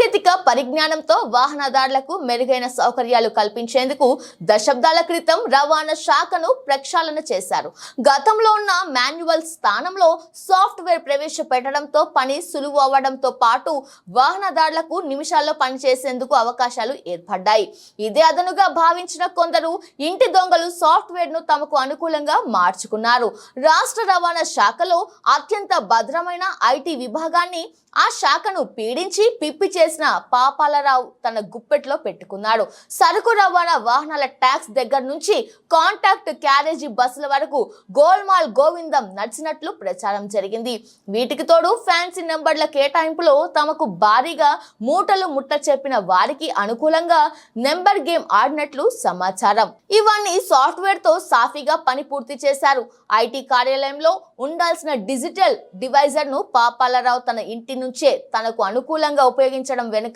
get to పరిజ్ఞానంతో వాహనదారులకు మెరుగైన సౌకర్యాలు కల్పించేందుకు దశాబ్దాల క్రితం రవాణా శాఖను ప్రక్షాళన చేశారు. గతంలో ఉన్న మాన్యువల్ స్థానంలో సాఫ్ట్వేర్ ప్రవేశపెట్టడంతో పని సులువు అవ్వడంతో పాటు వాహనదారులకు నిమిషాల్లో పనిచేసేందుకు అవకాశాలు ఏర్పడ్డాయి. ఇదే అదనుగా భావించిన కొందరు ఇంటి దొంగలు సాఫ్ట్వేర్ను తమకు అనుకూలంగా మార్చుకున్నారు. రాష్ట్ర రవాణా శాఖలో అత్యంత భద్రమైన ఐటీ విభాగాన్ని ఆ శాఖను పీడించి పిప్పి చేసిన పాపాలరావు తన గుప్పెట్లో పెట్టుకున్నాడు. సరుకు రవాణా వాహనాల ట్యాక్స్ దగ్గర నుంచి కాంటాక్ట్ క్యారేజీ బస్సుల వరకు గోల్మాల్ గోవిందం నడిచినట్లు ప్రచారం జరిగింది. వీటికి తోడు ఫ్యాన్సీ నెంబర్ల కేటాయింపులో తమకు భారీగా మూటలు ముట్ట చెప్పిన వారికి అనుకూలంగా నెంబర్ గేమ్ ఆడినట్లు సమాచారం. ఇవన్నీ సాఫ్ట్వేర్తో సాఫీగా పని పూర్తి చేశారు. ఐటీ కార్యాలయంలో ఉండాల్సిన డిజిటల్ డివైజర్ను పాపాలరావు తన ఇంటి నుంచే తనకు అనుకూలంగా ఉపయోగించడం వెనుక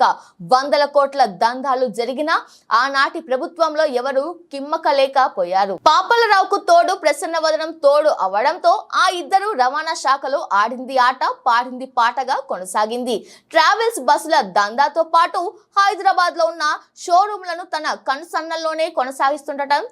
వందల కోట్ల దందాలు జరిగినా ఆనాటి ప్రభుత్వంలో ఎవరు కిమ్మకలేకపోయారు పాపలరావుకు తోడు ప్రసన్న వదనం తోడు అవడంతో ఆ ఇద్దరు రవాణా శాఖలో ఆడింది ఆట పాడింది పాటగా కొనసాగింది. ట్రావెల్స్ బస్సుల దందాతో పాటు హైదరాబాద్లో ఉన్న షోరూంలను తన కనుసన్నల్లోనే కొనసాగిస్తుండటం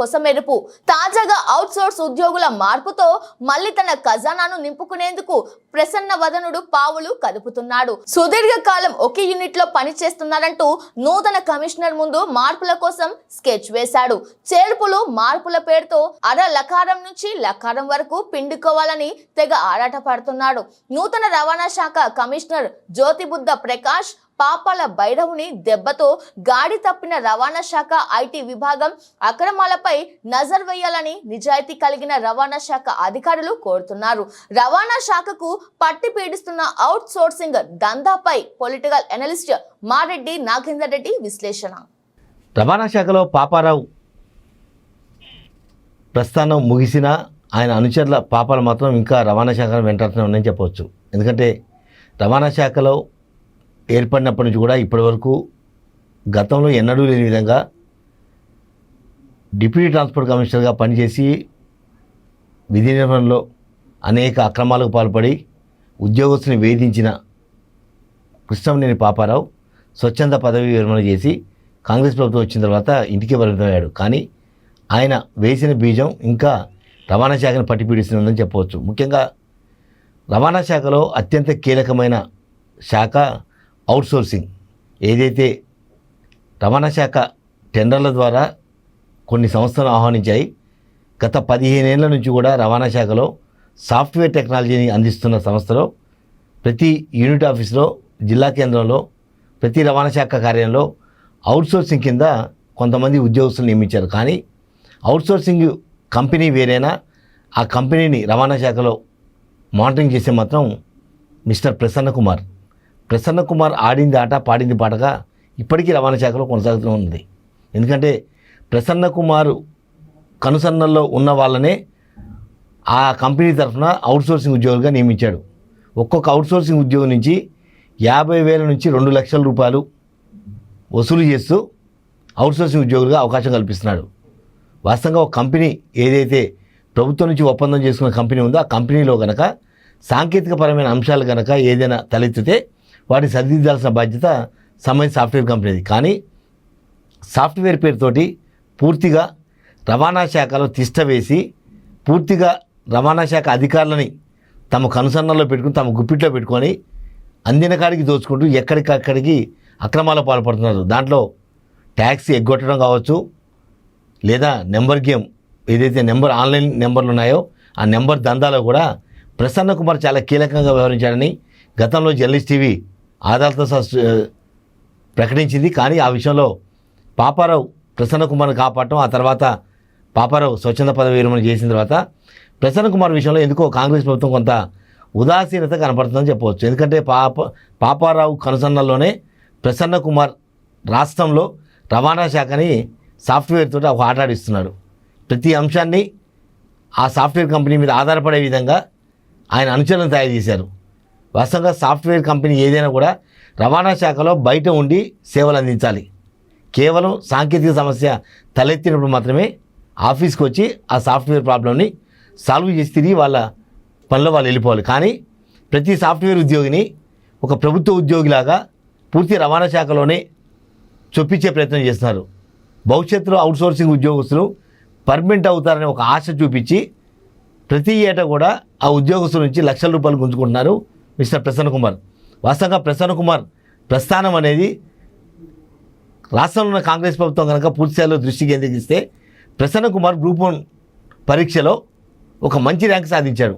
కొసమెరుపు. తాజాగా అవుట్ సోర్స్ ఉద్యోగుల మార్పుతో మళ్ళీ తన ఖజానాను నింపుకునేందుకు ప్రసన్న వదనుడు పావులు కదుపుతున్నాడు. సుదీర్ఘ కాలం ఒకే యూనిట్లో పనిచేస్తున్నారంటూ నూతన కమిషనర్ ముందు మార్పుల కోసం స్కెచ్ వేశాడు. చేర్పులు మార్పుల పేరుతో అర లకారం నుంచి లకారం వరకు పిండుకోవాలని తెగ ఆరాట పడుతున్నాడు. నూతన రవాణా శాఖ కమిషనర్ జ్యోతిబుద్ధ ప్రకాష్ పాపాల భైరవుని దెబ్బతో గాడి తప్పిన రవాణా శాఖ ఐటీ విభాగం అక్రమాలపై నజర్ వేయాలని నిజాయితీ కలిగిన రవాణా శాఖ అధికారులు కోరుతున్నారు. రవాణా శాఖకు పట్టి పీడిస్తున్న అవుట్ సోర్సింగ్ దందాపై పొలిటికల్ అనలిస్ట్ మారెడ్డి నాగేందర్ రెడ్డి విశ్లేషణ. రవాణా శాఖలో పాపారావు ప్రస్థానం ముగిసినా ఆయన అనుచరుల పాపాలు మాత్రం ఇంకా రవాణా శాఖను వెంటాడుతూనే ఉన్నాయని చెప్పవచ్చు. ఎందుకంటే రవాణా శాఖలో ఏర్పడినప్పటి నుంచి కూడా ఇప్పటివరకు గతంలో ఎన్నడూ లేని విధంగా డిప్యూటీ ట్రాన్స్పోర్ట్ కమిషనర్గా పనిచేసి విధి నిర్వహణలో అనేక అక్రమాలకు పాల్పడి ఉద్యోగస్తుని వేధించిన కృష్ణంనేని పాపారావు స్వచ్ఛంద పదవి విరమణ చేసి కాంగ్రెస్ ప్రభుత్వం వచ్చిన తర్వాత ఇంటికి పరిమితమయ్యాడు కానీ ఆయన వేసిన బీజం ఇంకా రవాణా శాఖను పట్టిపీడిస్తుందని చెప్పవచ్చు. ముఖ్యంగా రవాణా శాఖలో అత్యంత కీలకమైన శాఖ అవుట్సోర్సింగ్ ఏదైతే రవాణా శాఖ టెండర్ల ద్వారా కొన్ని సంస్థలు ఆహ్వానించాయి గత పదిహేనేళ్ళ నుంచి కూడా రవాణా శాఖలో సాఫ్ట్వేర్ టెక్నాలజీని అందిస్తున్న సంస్థలో ప్రతి యూనిట్ ఆఫీస్లో జిల్లా కేంద్రంలో ప్రతి రవాణా శాఖ కార్యాలయంలో అవుట్సోర్సింగ్ కింద కొంతమంది ఉద్యోగస్తులు నియమించారు. కానీ అవుట్సోర్సింగ్ కంపెనీ వేరేనా? ఆ కంపెనీని రవాణా శాఖలో మానిటరింగ్ చేసే మాత్రం మిస్టర్ ప్రసన్న కుమార్. ప్రసన్న కుమార్ ఆడింది ఆట పాడింది పాటగా ఇప్పటికీ రవాణా శాఖలో కొనసాగుతూ ఉంది. ఎందుకంటే ప్రసన్న కుమారు కనుసన్నల్లో ఉన్న వాళ్ళనే ఆ కంపెనీ తరఫున అవుట్సోర్సింగ్ ఉద్యోగులుగా నియమించాడు. ఒక్కొక్క అవుట్సోర్సింగ్ ఉద్యోగం నుంచి యాభై వేల నుంచి రెండు లక్షల రూపాయలు వసూలు చేస్తూ అవుట్సోర్సింగ్ ఉద్యోగులుగా అవకాశం కల్పిస్తున్నాడు. వాస్తవంగా ఒక కంపెనీ ఏదైతే ప్రభుత్వం నుంచి ఒప్పందం చేసుకున్న కంపెనీ ఉందో ఆ కంపెనీలో కనుక సాంకేతికపరమైన అంశాలు కనుక ఏదైనా తలెత్తితే వాటిని సరిదిద్దాల్సిన బాధ్యత సమయ సాఫ్ట్వేర్ కంపెనీది కానీ సాఫ్ట్వేర్ పేరుతోటి పూర్తిగా రవాణా శాఖలో తిష్ట వేసి పూర్తిగా రవాణా శాఖ అధికారులని తమ కనుసన్నల్లో పెట్టుకుని తమ గుప్పిట్లో పెట్టుకొని అందిన కాడికి దోచుకుంటూ ఎక్కడికక్కడికి అక్రమాల పాల్పడుతున్నారు. దాంట్లో ట్యాక్సీ ఎగ్గొట్టడం కావచ్చు లేదా నెంబర్ గేమ్ ఏదైతే నెంబర్ ఆన్లైన్ నెంబర్లు ఉన్నాయో ఆ నెంబర్ దందాలో కూడా ప్రసన్న కుమార్ చాలా కీలకంగా వ్యవహరించాడని గతంలో జర్నలిస్ట్ టీవీ ఆధారాలతో ప్రకటించింది. కానీ ఆ విషయంలో పాపారావు ప్రసన్న కుమార్ని కాపాడటం ఆ తర్వాత పాపారావు స్వచ్ఛంద పదవి విరమణ చేసిన తర్వాత ప్రసన్న కుమార్ విషయంలో ఎందుకో కాంగ్రెస్ ప్రభుత్వం కొంత ఉదాసీనత కనపడుతుందని చెప్పవచ్చు. ఎందుకంటే పాప పాపారావు కనుసన్నల్లోనే ప్రసన్న కుమార్ రాష్ట్రంలో రవాణా శాఖని సాఫ్ట్వేర్ తోటి ఒక ఆట ఆడిస్తున్నాడు. ప్రతి అంశాన్ని ఆ సాఫ్ట్వేర్ కంపెనీ మీద ఆధారపడే విధంగా ఆయన అనుచరులను తయారు చేశారు. వాస్తవంగా సాఫ్ట్వేర్ కంపెనీ ఏదైనా కూడా రవాణా శాఖలో బయట ఉండి సేవలు అందించాలి. కేవలం సాంకేతిక సమస్య తలెత్తినప్పుడు మాత్రమే ఆఫీస్కి వచ్చి ఆ సాఫ్ట్వేర్ ప్రాబ్లమ్ని సాల్వ్ చేసి తిరిగి వాళ్ళ పనిలో వాళ్ళు వెళ్ళిపోవాలి. కానీ ప్రతి సాఫ్ట్వేర్ ఉద్యోగిని ఒక ప్రభుత్వ ఉద్యోగిలాగా పూర్తి రవాణా శాఖలోనే చొప్పించే ప్రయత్నం చేస్తున్నారు. భవిష్యత్తులో అవుట్సోర్సింగ్ ఉద్యోగస్తులు పర్మనెంట్ అవుతారనే ఒక ఆశ చూపించి ప్రతి ఏటా కూడా ఆ ఉద్యోగస్తుల నుంచి లక్షల రూపాయలు గుంజుకుంటున్నారు మిస్టర్ ప్రసన్న కుమార్. వాస్తవంగా ప్రసన్న కుమార్ ప్రస్థానం అనేది రాష్ట్రంలో ఉన్న కాంగ్రెస్ ప్రభుత్వం కనుక పూర్తిస్థాయిలో దృష్టి కేంద్రీకరిస్తే ప్రసన్న కుమార్ గ్రూప్ వన్ పరీక్షలో ఒక మంచి ర్యాంక్ సాధించాడు.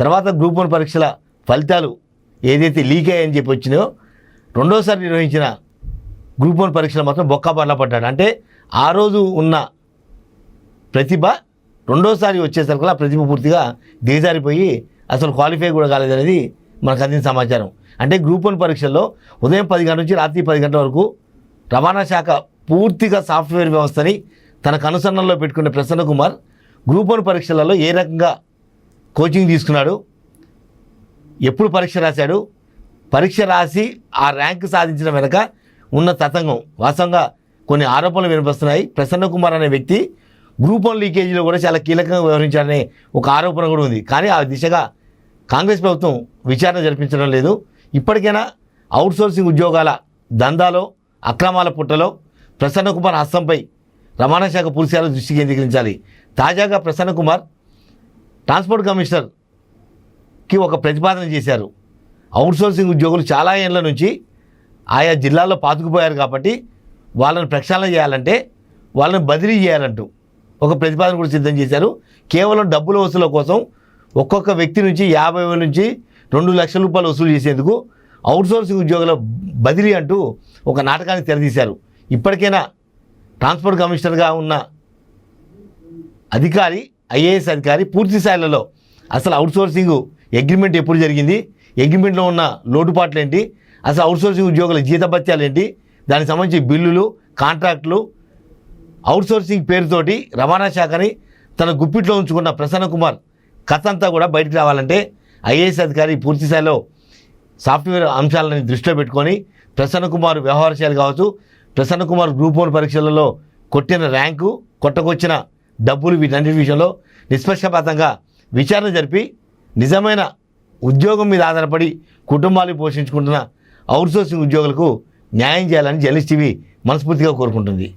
తర్వాత గ్రూప్ వన్ పరీక్షల ఫలితాలు ఏదైతే లీక్ అయ్యాయని చెప్పి వచ్చినాయో రెండోసారి నిర్వహించిన గ్రూప్ వన్ పరీక్షలు మాత్రం బొక్కాబార్ల పడ్డాడు. అంటే ఆ రోజు ఉన్న ప్రతిభ రెండోసారి వచ్చేసరికి ఆ ప్రతిభ పూర్తిగా దిగజారిపోయి అసలు క్వాలిఫై కూడా కాలేదనేది మనకు అందిన సమాచారం. అంటే గ్రూప్ వన్ పరీక్షల్లో ఉదయం పది గంటల నుంచి రాత్రి పది గంటల వరకు రవాణా శాఖ పూర్తిగా సాఫ్ట్వేర్ వ్యవస్థని తనకు అనుసరణలో పెట్టుకున్న ప్రసన్న కుమార్ గ్రూప్ వన్ పరీక్షలలో ఏ రకంగా కోచింగ్ తీసుకున్నాడు ఎప్పుడు పరీక్ష రాశాడు పరీక్ష రాసి ఆ ర్యాంక్ సాధించిన వెనక ఉన్న తతంగం వాస్తవంగా కొన్ని ఆరోపణలు వినిపిస్తున్నాయి ప్రసన్న కుమార్ అనే వ్యక్తి గ్రూప్ వన్ లీకేజీలో కూడా చాలా కీలకంగా వ్యవహరించారనే ఒక ఆరోపణ కూడా ఉంది. కానీ ఆ దిశగా కాంగ్రెస్ ప్రభుత్వం విచారణ జరిపించడం లేదు. ఇప్పటికైనా అవుట్సోర్సింగ్ ఉద్యోగాల దందాలో అక్రమాల పుట్టలో ప్రసన్న కుమార్ హస్తంపై రవాణా శాఖ పురుషాలు దృష్టి కేంద్రీకరించాలి. తాజాగా ప్రసన్న కుమార్ ట్రాన్స్పోర్ట్ కమిషనర్కి ఒక ప్రతిపాదన చేశారు. అవుట్సోర్సింగ్ ఉద్యోగులు చాలా ఏళ్ళ నుంచి ఆయా జిల్లాల్లో పాతుకుపోయారు కాబట్టి వాళ్ళని ప్రక్షాళన చేయాలంటే వాళ్ళని బదిలీ చేయాలంటూ ఒక ప్రతిపాదన కూడా సిద్ధం చేశారు. కేవలం డబ్బుల వసూల కోసం ఒక్కొక్క వ్యక్తి నుంచి యాభై వేల నుంచి రెండు లక్షల రూపాయలు వసూలు చేసేందుకు అవుట్సోర్సింగ్ ఉద్యోగుల బదిలీ అంటూ ఒక నాటకాన్ని తెరదీశారు. ఇప్పటికైనా ట్రాన్స్పోర్ట్ కమిషనర్గా ఉన్న అధికారి ఐఏఎస్ అధికారి పూర్తి స్థాయిలలో అసలు అవుట్సోర్సింగ్ అగ్రిమెంట్ ఎప్పుడు జరిగింది? అగ్రిమెంట్లో ఉన్న లోటుపాట్లు ఏంటి అసలు అవుట్సోర్సింగ్ ఉద్యోగుల జీతభత్యాలు ఏంటి దానికి సంబంధించి బిల్లులు కాంట్రాక్టులు అవుట్సోర్సింగ్ పేరుతోటి రవాణా శాఖని తన గుప్పిట్లో ఉంచుకున్న ప్రసన్న కుమార్ కథ అంతా కూడా బయటకు రావాలంటే ఐఏఎస్ అధికారి పూర్తి స్థాయిలో సాఫ్ట్వేర్ అంశాలని దృష్టిలో పెట్టుకొని ప్రసన్న కుమార్ వ్యవహారశాలు కావచ్చు ప్రసన్న కుమార్ గ్రూప్ వన్ పరీక్షలలో కొట్టిన ర్యాంకు కొట్టకొచ్చిన డబ్బులు వీటన్నిటి విషయంలో నిష్పక్షపాతంగా విచారణ జరిపి నిజమైన ఉద్యోగం మీద ఆధారపడి కుటుంబాలు పోషించుకుంటున్న అవుట్సోర్సింగ్ ఉద్యోగులకు న్యాయం చేయాలని జర్నలిస్ట్ టీవీ మనస్ఫూర్తిగా కోరుకుంటుంది.